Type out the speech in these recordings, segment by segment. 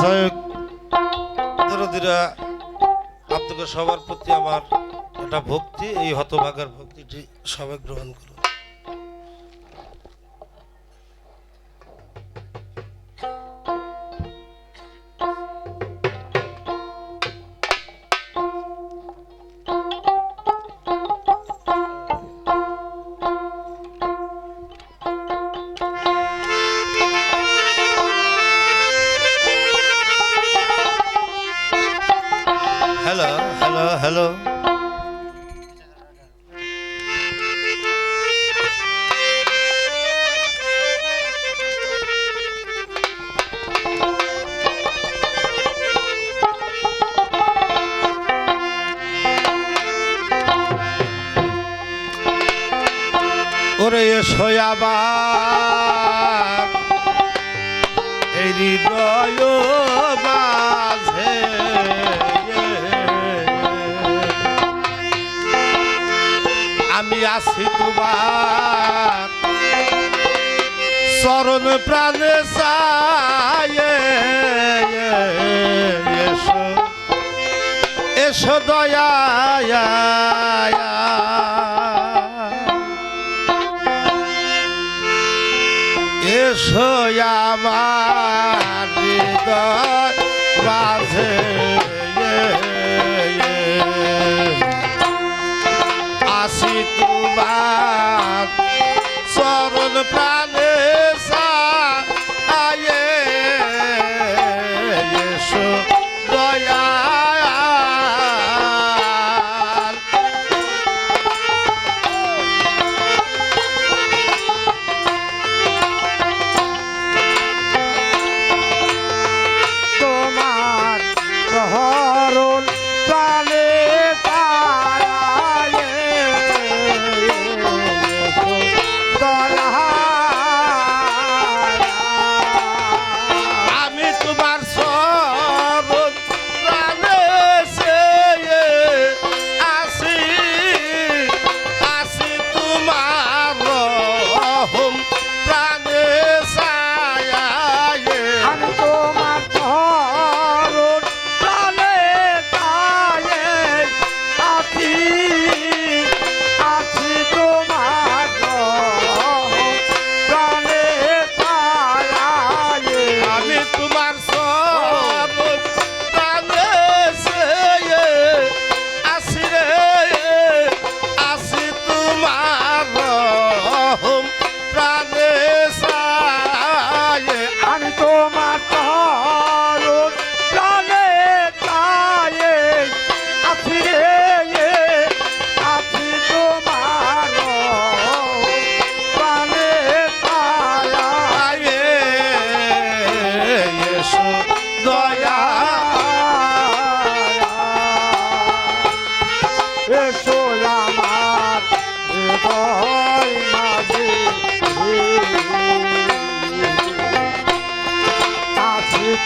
যাই হোক। দরদিরা আপনাদের সবার প্রতি আমার একটা ভক্তি, এই হতভাগার ভক্তিটি সবাই গ্রহণ করে হ্যালো হ্যালো ওরে সয়াবা এই হৃদয় আসি তোমার। শরণ প্রাণে চায়ে এসো দয়া এসো আমার হৃদয়। Swallow the pot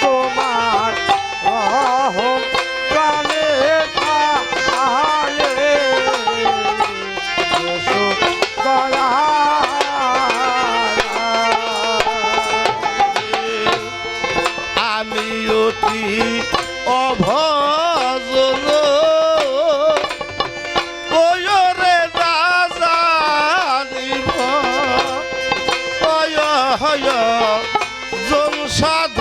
তোমার প্রাণে আহারে আমি অতি অভজন ওয়রে দাজানিব অয় হয় জলসাদ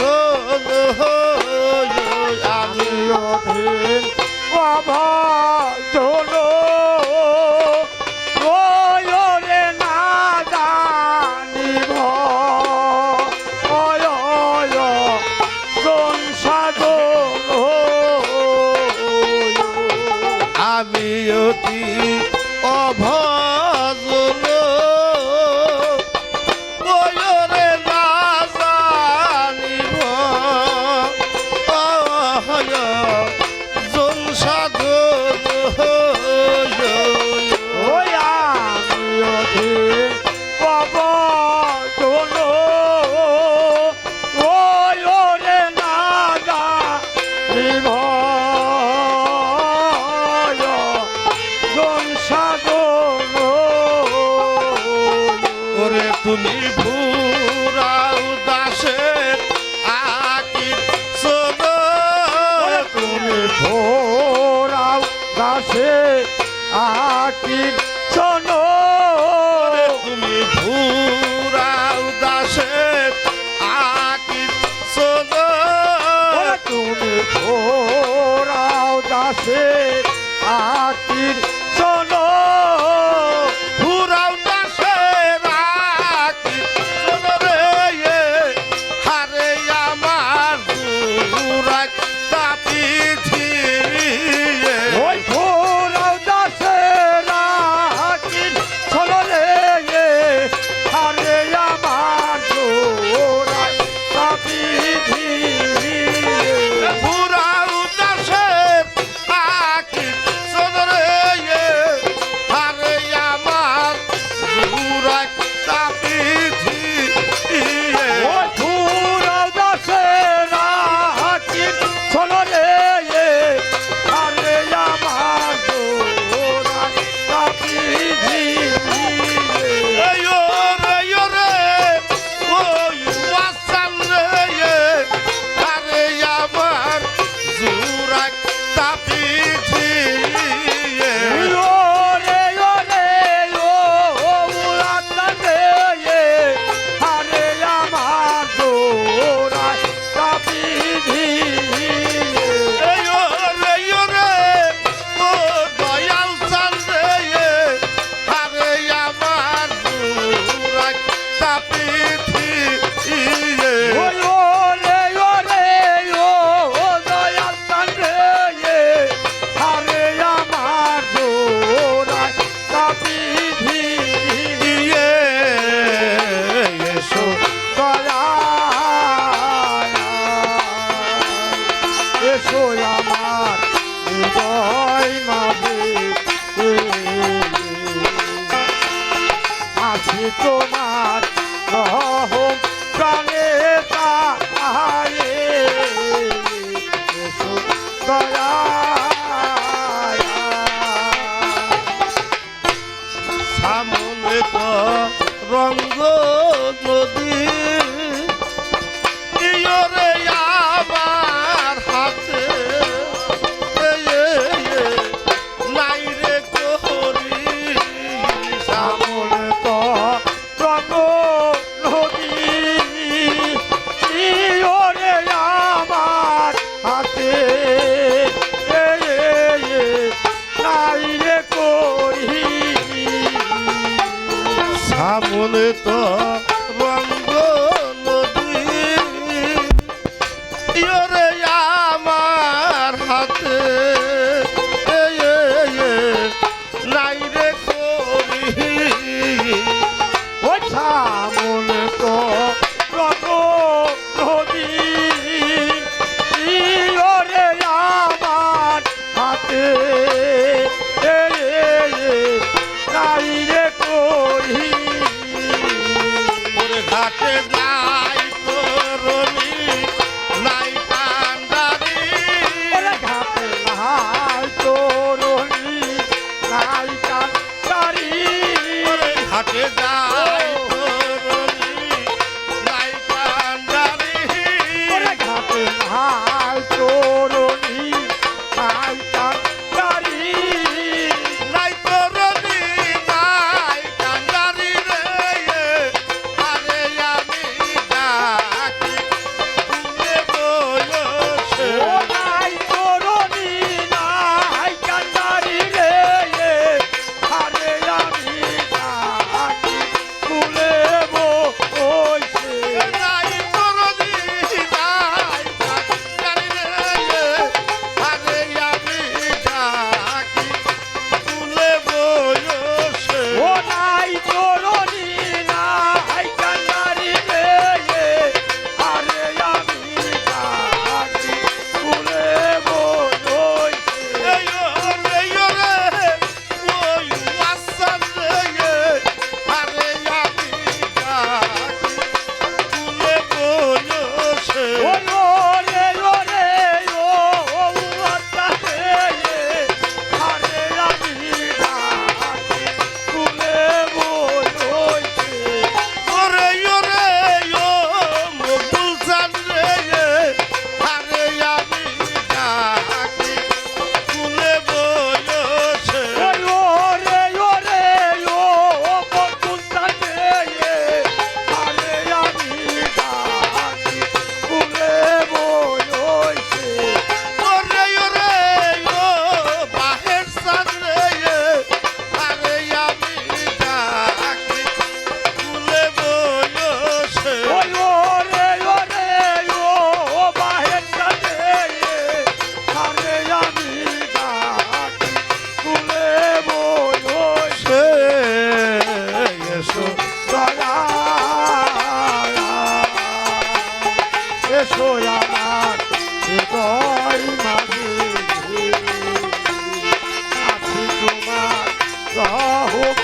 হয় জলসা আকি শোনো। তুমি ভুরা উদাসে আকি শোনো। তুমি ভোরা উদাসে আকির রঙ্গ নদী জীবনে তা I hope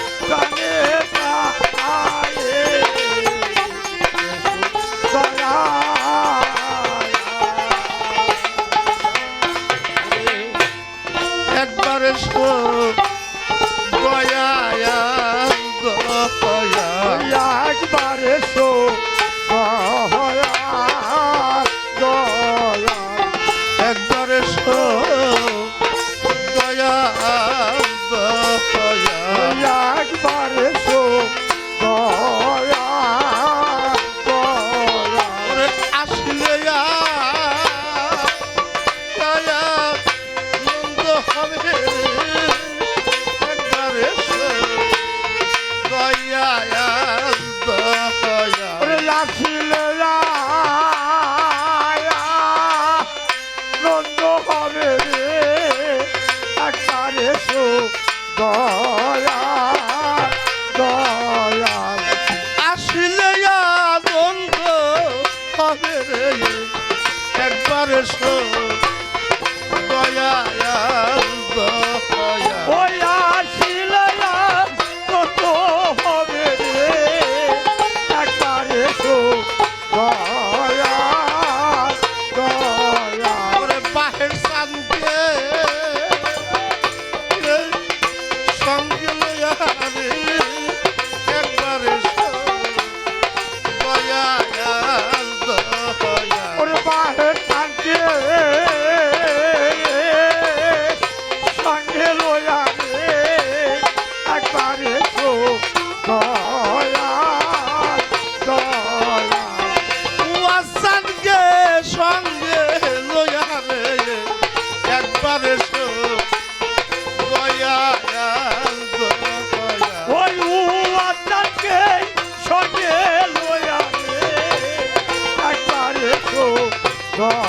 God.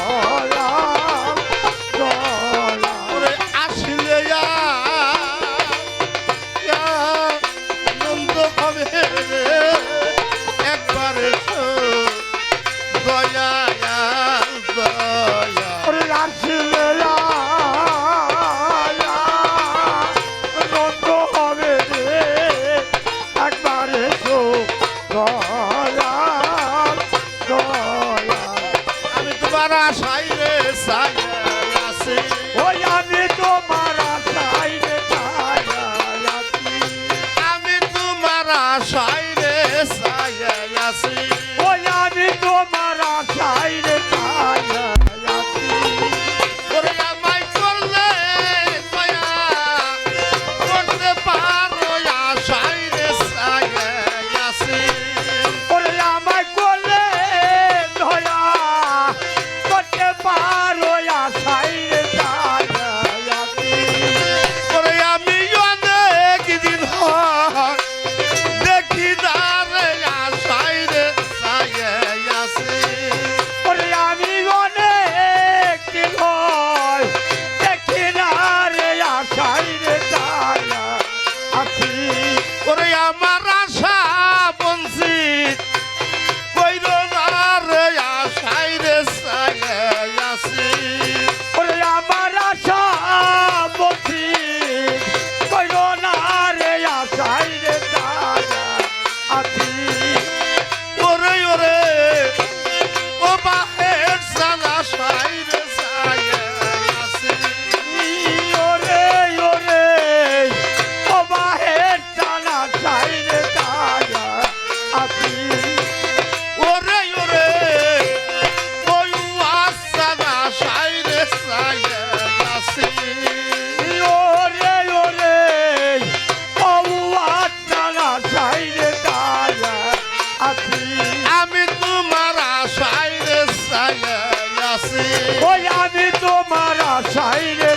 ওই আমি তোমার আশাই রে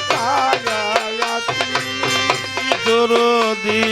আছি দরদি।